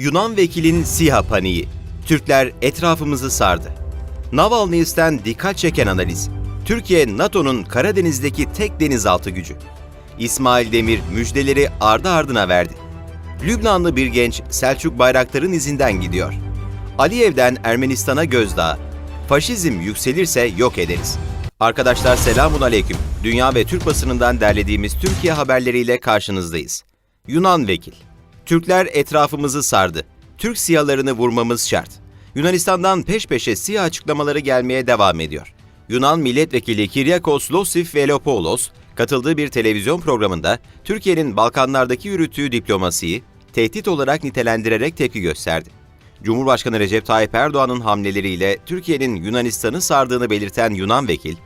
Yunan vekilin SİHA paniği. Türkler etrafımızı sardı. Navalny'den dikkat çeken analiz. Türkiye, NATO'nun Karadeniz'deki tek denizaltı gücü. İsmail Demir müjdeleri ardı ardına verdi. Lübnanlı bir genç Selçuk Bayraktar'ın izinden gidiyor. Aliyev'den Ermenistan'a gözdağı. Faşizm yükselirse yok ederiz. Arkadaşlar selamun aleyküm. Dünya ve Türk basınından derlediğimiz Türkiye haberleriyle karşınızdayız. Yunan vekil. Türkler etrafımızı sardı. Türk siyalarını vurmamız şart. Yunanistan'dan peş peşe siyah açıklamaları gelmeye devam ediyor. Yunan milletvekili Kyriakos Losif Velopoulos katıldığı bir televizyon programında Türkiye'nin Balkanlardaki yürüttüğü diplomasiyi tehdit olarak nitelendirerek tepki gösterdi. Cumhurbaşkanı Recep Tayyip Erdoğan'ın hamleleriyle Türkiye'nin Yunanistan'ı sardığını belirten Yunan vekil,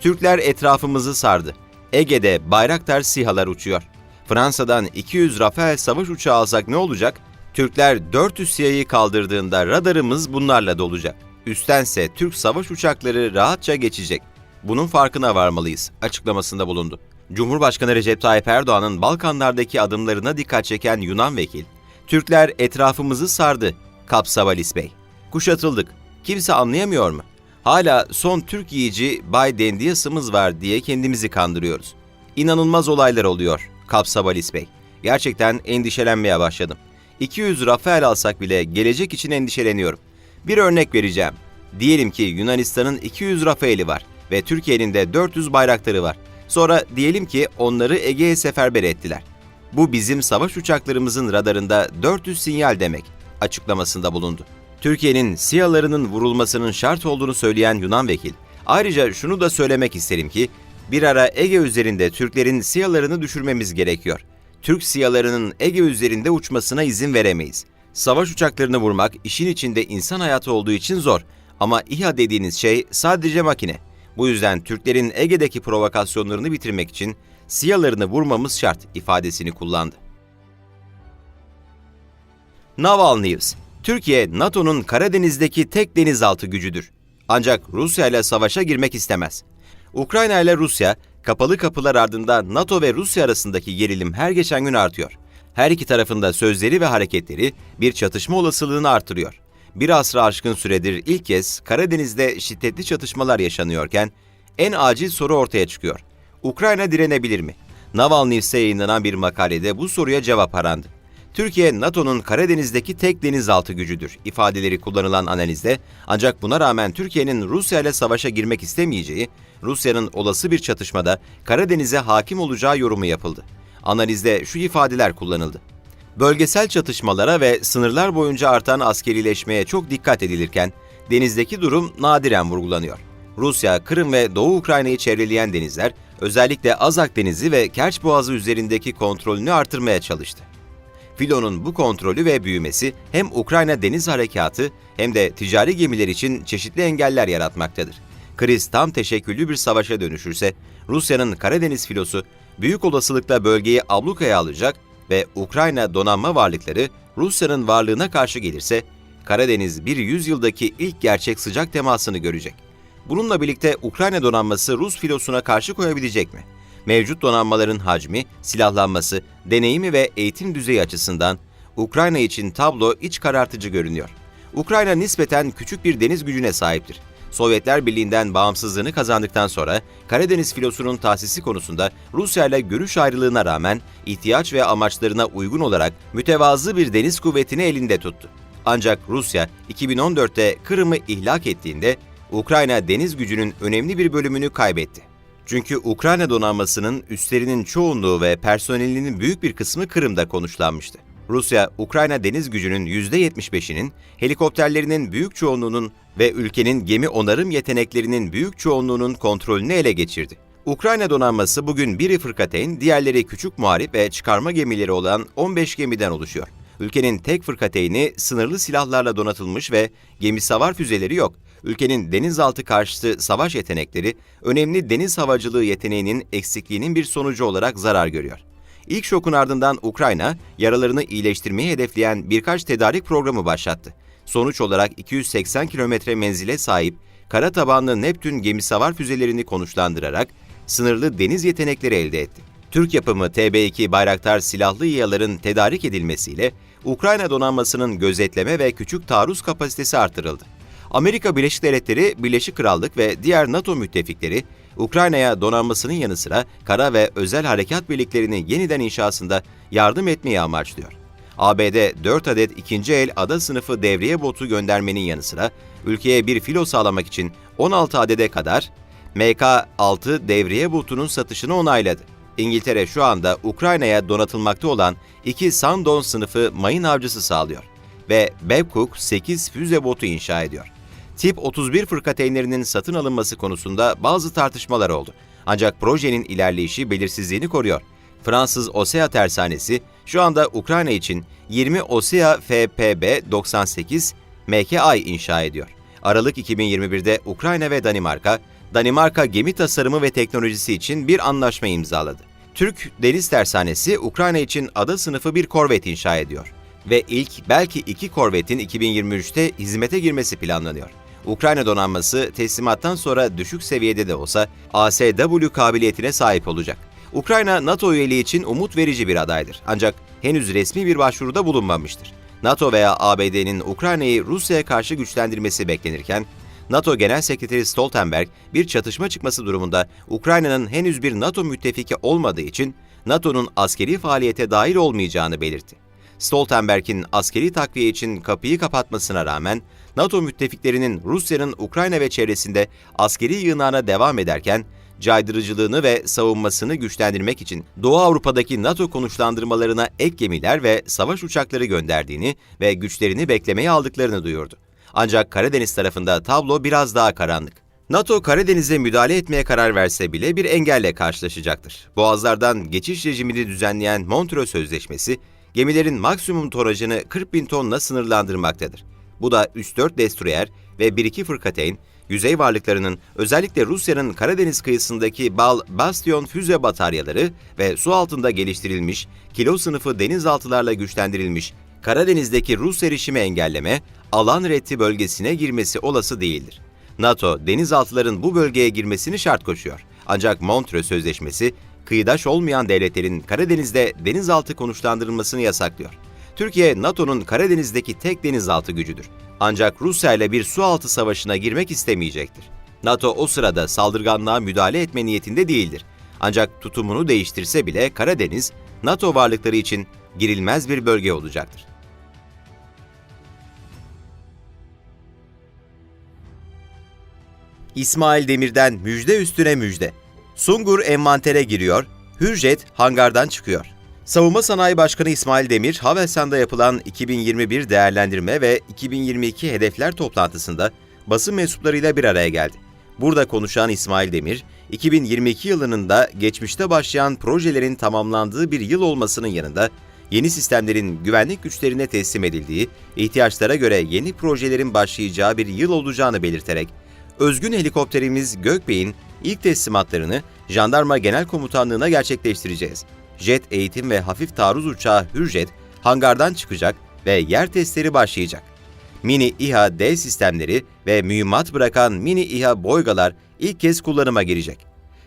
Türkler etrafımızı sardı. Ege'de Bayraktar SİHA'lar uçuyor. Fransa'dan 200 Rafael savaş uçağı alsak ne olacak? Türkler 400 SİHA'yı kaldırdığında radarımız bunlarla dolacak. Üstense Türk savaş uçakları rahatça geçecek. Bunun farkına varmalıyız açıklamasında bulundu. Cumhurbaşkanı Recep Tayyip Erdoğan'ın Balkanlardaki adımlarına dikkat çeken Yunan vekil, Türkler etrafımızı sardı, Kapsavalis Bey. Kuşatıldık. Kimse anlayamıyor mu? Hala son Türk yiyici Bay Dendiyas'ımız var diye kendimizi kandırıyoruz. İnanılmaz olaylar oluyor, Kapsavalis Bey. Gerçekten endişelenmeye başladım. 200 Rafael alsak bile gelecek için endişeleniyorum. Bir örnek vereceğim. Diyelim ki Yunanistan'ın 200 Rafael'i var ve Türkiye'nin de 400 bayraktarı var. Sonra diyelim ki onları Ege'ye seferber ettiler. Bu bizim savaş uçaklarımızın radarında 400 sinyal demek açıklamasında bulundu. Türkiye'nin SİHA'larının vurulmasının şart olduğunu söyleyen Yunan vekil, ayrıca şunu da söylemek isterim ki, bir ara Ege üzerinde Türklerin SİHA'larını düşürmemiz gerekiyor. Türk SİHA'larının Ege üzerinde uçmasına izin veremeyiz. Savaş uçaklarını vurmak işin içinde insan hayatı olduğu için zor. Ama İHA dediğiniz şey sadece makine. Bu yüzden Türklerin Ege'deki provokasyonlarını bitirmek için SİHA'larını vurmamız şart ifadesini kullandı. Naval News. Türkiye, NATO'nun Karadeniz'deki tek denizaltı gücüdür. Ancak Rusya ile savaşa girmek istemez. Ukrayna ile Rusya, kapalı kapılar ardında NATO ve Rusya arasındaki gerilim her geçen gün artıyor. Her iki tarafında sözleri ve hareketleri bir çatışma olasılığını artırıyor. Bir asra aşkın süredir ilk kez Karadeniz'de şiddetli çatışmalar yaşanıyorken en acil soru ortaya çıkıyor. Ukrayna direnebilir mi? Naval News'te yayınlanan bir makalede bu soruya cevap arandı. Türkiye, NATO'nun Karadeniz'deki tek denizaltı gücüdür ifadeleri kullanılan analizde ancak buna rağmen Türkiye'nin Rusya ile savaşa girmek istemeyeceği, Rusya'nın olası bir çatışmada Karadeniz'e hakim olacağı yorumu yapıldı. Analizde şu ifadeler kullanıldı. Bölgesel çatışmalara ve sınırlar boyunca artan askerileşmeye çok dikkat edilirken, denizdeki durum nadiren vurgulanıyor. Rusya, Kırım ve Doğu Ukrayna'yı çevreleyen denizler, özellikle Azak Denizi ve Kerç Boğazı üzerindeki kontrolünü artırmaya çalıştı. Filo'nun bu kontrolü ve büyümesi hem Ukrayna deniz harekatı hem de ticari gemiler için çeşitli engeller yaratmaktadır. Kriz tam teşekküllü bir savaşa dönüşürse, Rusya'nın Karadeniz filosu büyük olasılıkla bölgeyi ablukaya alacak ve Ukrayna donanma varlıkları Rusya'nın varlığına karşı gelirse, Karadeniz bir yüzyıldaki ilk gerçek sıcak temasını görecek. Bununla birlikte Ukrayna donanması Rus filosuna karşı koyabilecek mi? Mevcut donanmaların hacmi, silahlanması, deneyimi ve eğitim düzeyi açısından Ukrayna için tablo iç karartıcı görünüyor. Ukrayna nispeten küçük bir deniz gücüne sahiptir. Sovyetler Birliği'nden bağımsızlığını kazandıktan sonra Karadeniz filosunun tahsisi konusunda Rusya ile görüş ayrılığına rağmen ihtiyaç ve amaçlarına uygun olarak mütevazı bir deniz kuvvetini elinde tuttu. Ancak Rusya 2014'te Kırım'ı ihlak ettiğinde Ukrayna deniz gücünün önemli bir bölümünü kaybetti. Çünkü Ukrayna donanmasının üslerinin çoğunluğu ve personelinin büyük bir kısmı Kırım'da konuşlanmıştı. Rusya, Ukrayna deniz gücünün %75'inin, helikopterlerinin büyük çoğunluğunun ve ülkenin gemi onarım yeteneklerinin büyük çoğunluğunun kontrolünü ele geçirdi. Ukrayna donanması bugün biri fırkateyn, diğerleri küçük muharip ve çıkarma gemileri olan 15 gemiden oluşuyor. Ülkenin tek fırkateyni sınırlı silahlarla donatılmış ve gemi savar füzeleri yok ülkenin denizaltı karşıtı savaş yetenekleri, önemli deniz havacılığı yeteneğinin eksikliğinin bir sonucu olarak zarar görüyor. İlk şokun ardından Ukrayna, yaralarını iyileştirmeyi hedefleyen birkaç tedarik programı başlattı. Sonuç olarak 280 kilometre menzile sahip kara tabanlı Neptün gemi savar füzelerini konuşlandırarak sınırlı deniz yetenekleri elde etti. Türk yapımı TB2 Bayraktar silahlı İHA'ların tedarik edilmesiyle Ukrayna donanmasının gözetleme ve küçük taarruz kapasitesi artırıldı. Amerika Birleşik Devletleri, Birleşik Krallık ve diğer NATO müttefikleri Ukrayna'ya donanmasının yanı sıra kara ve özel harekat birliklerinin yeniden inşasında yardım etmeyi amaçlıyor. ABD 4 adet ikinci el ada sınıfı devriye botu göndermenin yanı sıra ülkeye bir filo sağlamak için 16 adede kadar MK-6 devriye botunun satışını onayladı. İngiltere şu anda Ukrayna'ya donatılmakta olan iki Sandon sınıfı mayın avcısı sağlıyor ve Babcock 8 füze botu inşa ediyor. Tip 31 fırkateynlerinin satın alınması konusunda bazı tartışmalar oldu. Ancak projenin ilerleyişi belirsizliğini koruyor. Fransız OSEA tersanesi şu anda Ukrayna için 20 OSEA FPB 98 MKI inşa ediyor. Aralık 2021'de Ukrayna ve Danimarka, Danimarka gemi tasarımı ve teknolojisi için bir anlaşma imzaladı. Türk Deniz Tersanesi Ukrayna için ada sınıfı bir korvet inşa ediyor ve ilk belki iki korvetin 2023'te hizmete girmesi planlanıyor. Ukrayna donanması teslimattan sonra düşük seviyede de olsa ASW kabiliyetine sahip olacak. Ukrayna NATO üyeliği için umut verici bir adaydır. Ancak henüz resmi bir başvuruda bulunmamıştır. NATO veya ABD'nin Ukrayna'yı Rusya'ya karşı güçlendirmesi beklenirken, NATO Genel Sekreteri Stoltenberg bir çatışma çıkması durumunda Ukrayna'nın henüz bir NATO müttefiki olmadığı için NATO'nun askeri faaliyete dahil olmayacağını belirtti. Stoltenberg'in askeri takviye için kapıyı kapatmasına rağmen NATO müttefiklerinin Rusya'nın Ukrayna ve çevresinde askeri yığınağına devam ederken caydırıcılığını ve savunmasını güçlendirmek için Doğu Avrupa'daki NATO konuşlandırmalarına ek gemiler ve savaş uçakları gönderdiğini ve güçlerini beklemeye aldıklarını duyurdu. Ancak Karadeniz tarafında tablo biraz daha karanlık. NATO Karadeniz'e müdahale etmeye karar verse bile bir engelle karşılaşacaktır. Boğazlardan geçiş rejimini düzenleyen Montreux Sözleşmesi, gemilerin maksimum tonajını 40 bin tonla sınırlandırmaktadır. Bu da 3-4 destroyer ve 1-2 fırkateyn, yüzey varlıklarının özellikle Rusya'nın Karadeniz kıyısındaki Bal, Bastion füze bataryaları ve su altında geliştirilmiş, kilo sınıfı denizaltılarla güçlendirilmiş Karadeniz'deki Rus erişimi engelleme, alan reddi bölgesine girmesi olası değildir. NATO, denizaltıların bu bölgeye girmesini şart koşuyor. Ancak Montreux Sözleşmesi, kıyıdaş olmayan devletlerin Karadeniz'de denizaltı konuşlandırılmasını yasaklıyor. Türkiye, NATO'nun Karadeniz'deki tek denizaltı gücüdür. Ancak Rusya ile bir sualtı savaşına girmek istemeyecektir. NATO o sırada saldırganlığa müdahale etme niyetinde değildir. Ancak tutumunu değiştirse bile Karadeniz, NATO varlıkları için girilmez bir bölge olacaktır. İsmail Demir'den müjde üstüne müjde. Sungur envantere giriyor, Hürjet hangardan çıkıyor. Savunma Sanayi Başkanı İsmail Demir, Havelsan'da yapılan 2021 değerlendirme ve 2022 hedefler toplantısında basın mensuplarıyla bir araya geldi. Burada konuşan İsmail Demir, 2022 yılının da geçmişte başlayan projelerin tamamlandığı bir yıl olmasının yanında yeni sistemlerin güvenlik güçlerine teslim edildiği, ihtiyaçlara göre yeni projelerin başlayacağı bir yıl olacağını belirterek, özgün helikopterimiz Gökbey'in ilk teslimatlarını Jandarma Genel Komutanlığı'na gerçekleştireceğiz. Jet eğitim ve hafif taarruz uçağı Hürjet hangardan çıkacak ve yer testleri başlayacak. Mini İHA D sistemleri ve mühimmat bırakan mini İHA Boygalar ilk kez kullanıma girecek.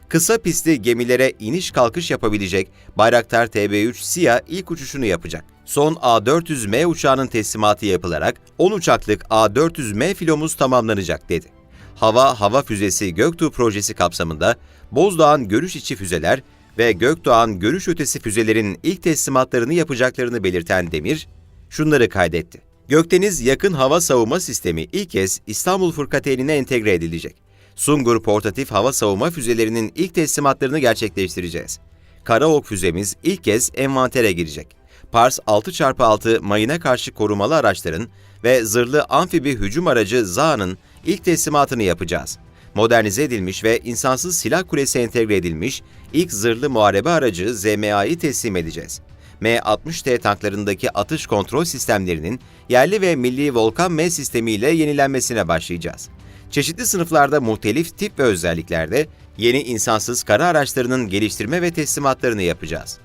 Kısa pistli gemilere iniş kalkış yapabilecek Bayraktar TB3 SİHA ilk uçuşunu yapacak. Son A400M uçağının teslimatı yapılarak 10 uçaklık A400M filomuz tamamlanacak dedi. Hava Hava Füzesi Göktuğ projesi kapsamında Bozdağ'ın görüş içi füzeler ve Gökdoğan görüş ötesi füzelerin ilk teslimatlarını yapacaklarını belirten Demir, şunları kaydetti. Gökdeniz Yakın Hava Savunma Sistemi ilk kez İstanbul Fırkateynine entegre edilecek. Sungur portatif hava savunma füzelerinin ilk teslimatlarını gerçekleştireceğiz. Karaok füzemiz ilk kez envantere girecek. Pars 6x6 mayına karşı korumalı araçların ve zırhlı amfibi hücum aracı ZA'nın ilk teslimatını yapacağız. Modernize edilmiş ve insansız silah kulesi entegre edilmiş ilk zırhlı muharebe aracı ZMA'yı teslim edeceğiz. M60T tanklarındaki atış kontrol sistemlerinin yerli ve milli Volkan M sistemiyle yenilenmesine başlayacağız. Çeşitli sınıflarda muhtelif tip ve özelliklerde yeni insansız kara araçlarının geliştirme ve teslimatlarını yapacağız.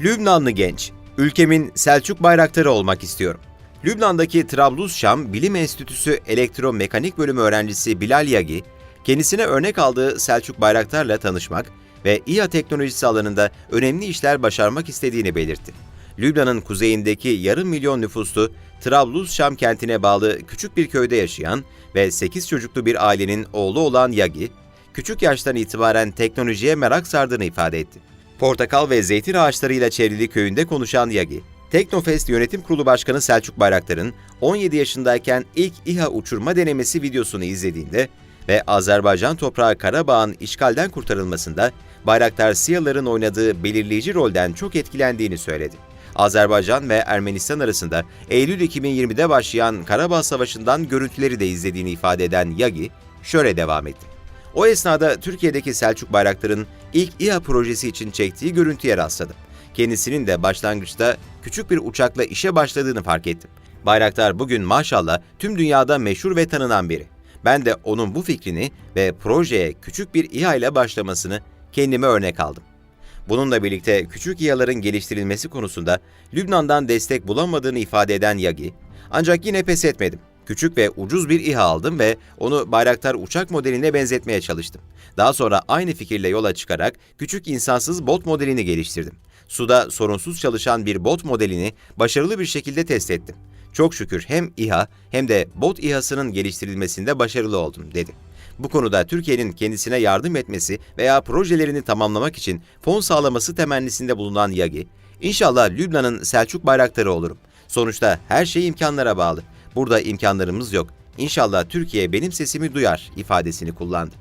Lübnanlı genç, ülkemin Selçuk bayraktarı olmak istiyorum. Lübnan'daki Trablusşam Bilim Enstitüsü Elektromekanik Bölümü öğrencisi Bilal Yagi, kendisine örnek aldığı Selçuk Bayraktar'la tanışmak ve İHA teknolojisi alanında önemli işler başarmak istediğini belirtti. Lübnan'ın kuzeyindeki yarım milyon nüfuslu Trablus Şam kentine bağlı küçük bir köyde yaşayan ve 8 çocuklu bir ailenin oğlu olan Yagi, küçük yaştan itibaren teknolojiye merak sardığını ifade etti. Portakal ve zeytin ağaçlarıyla çevrili köyünde konuşan Yagi, Teknofest Yönetim Kurulu Başkanı Selçuk Bayraktar'ın 17 yaşındayken ilk İHA uçurma denemesi videosunu izlediğinde ve Azerbaycan toprağı Karabağ'ın işgalden kurtarılmasında Bayraktar SİHA'ların oynadığı belirleyici rolden çok etkilendiğini söyledi. Azerbaycan ve Ermenistan arasında Eylül 2020'de başlayan Karabağ Savaşı'ndan görüntüleri de izlediğini ifade eden Yagi, şöyle devam etti. O esnada Türkiye'deki Selçuk Bayraktar'ın ilk İHA projesi için çektiği görüntüye rastladım. Kendisinin de başlangıçta küçük bir uçakla işe başladığını fark ettim. Bayraktar bugün maşallah tüm dünyada meşhur ve tanınan biri. Ben de onun bu fikrini ve projeye küçük bir İHA ile başlamasını kendime örnek aldım. Bununla birlikte küçük İHA'ların geliştirilmesi konusunda Lübnan'dan destek bulamadığını ifade eden Yagi, ancak yine pes etmedim. Küçük ve ucuz bir İHA aldım ve onu Bayraktar uçak modeline benzetmeye çalıştım. Daha sonra aynı fikirle yola çıkarak küçük insansız bot modelini geliştirdim. Suda sorunsuz çalışan bir bot modelini başarılı bir şekilde test ettim. Çok şükür hem İHA hem de bot İHA'sının geliştirilmesinde başarılı oldum dedi. Bu konuda Türkiye'nin kendisine yardım etmesi veya projelerini tamamlamak için fon sağlaması temennisinde bulunan Yagi, İnşallah Lübnan'ın Selçuk Bayraktarı olurum. Sonuçta her şey imkanlara bağlı. Burada imkanlarımız yok. İnşallah Türkiye benim sesimi duyar ifadesini kullandı.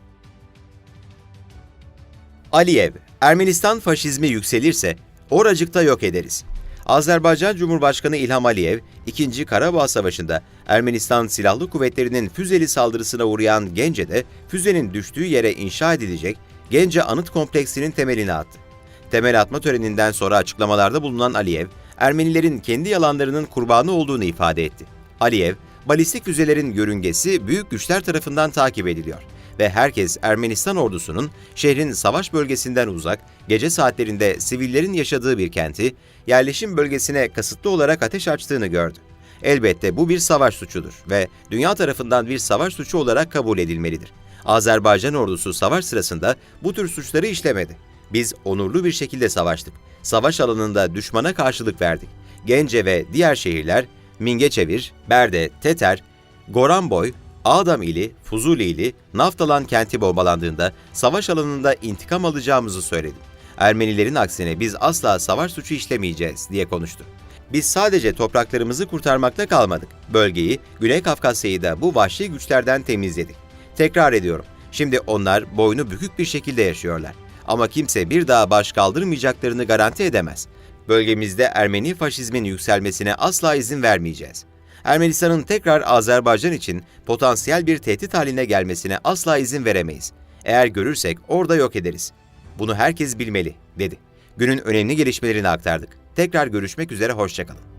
Aliyev, Ermenistan faşizmi yükselirse oracıkta yok ederiz. Azerbaycan Cumhurbaşkanı İlham Aliyev, 2. Karabağ Savaşı'nda Ermenistan Silahlı Kuvvetleri'nin füzeli saldırısına uğrayan Gence'de füzenin düştüğü yere inşa edilecek Gence Anıt Kompleksinin temelini attı. Temel atma töreninden sonra açıklamalarda bulunan Aliyev, Ermenilerin kendi yalanlarının kurbanı olduğunu ifade etti. Aliyev, balistik füzelerin yörüngesi büyük güçler tarafından takip ediliyor ve herkes Ermenistan ordusunun şehrin savaş bölgesinden uzak, gece saatlerinde sivillerin yaşadığı bir kenti, yerleşim bölgesine kasıtlı olarak ateş açtığını gördü. Elbette bu bir savaş suçudur ve dünya tarafından bir savaş suçu olarak kabul edilmelidir. Azerbaycan ordusu savaş sırasında bu tür suçları işlemedi. Biz onurlu bir şekilde savaştık. Savaş alanında düşmana karşılık verdik. Gence ve diğer şehirler Mingeçevir, Berde, Teter, Goranboy, Ağdam ili, Fuzuli ili, Naftalan kenti bombalandığında savaş alanında intikam alacağımızı söyledim. Ermenilerin aksine biz asla savaş suçu işlemeyeceğiz diye konuştu. Biz sadece topraklarımızı kurtarmakta kalmadık. Bölgeyi, Güney Kafkasya'yı da bu vahşi güçlerden temizledik. Tekrar ediyorum. Şimdi onlar boynu bükük bir şekilde yaşıyorlar. Ama kimse bir daha baş kaldırmayacaklarını garanti edemez. Bölgemizde Ermeni faşizmin yükselmesine asla izin vermeyeceğiz. Ermenistan'ın tekrar Azerbaycan için potansiyel bir tehdit haline gelmesine asla izin veremeyiz. Eğer görürsek orada yok ederiz. Bunu herkes bilmeli, dedi. Günün önemli gelişmelerini aktardık. Tekrar görüşmek üzere, hoşçakalın.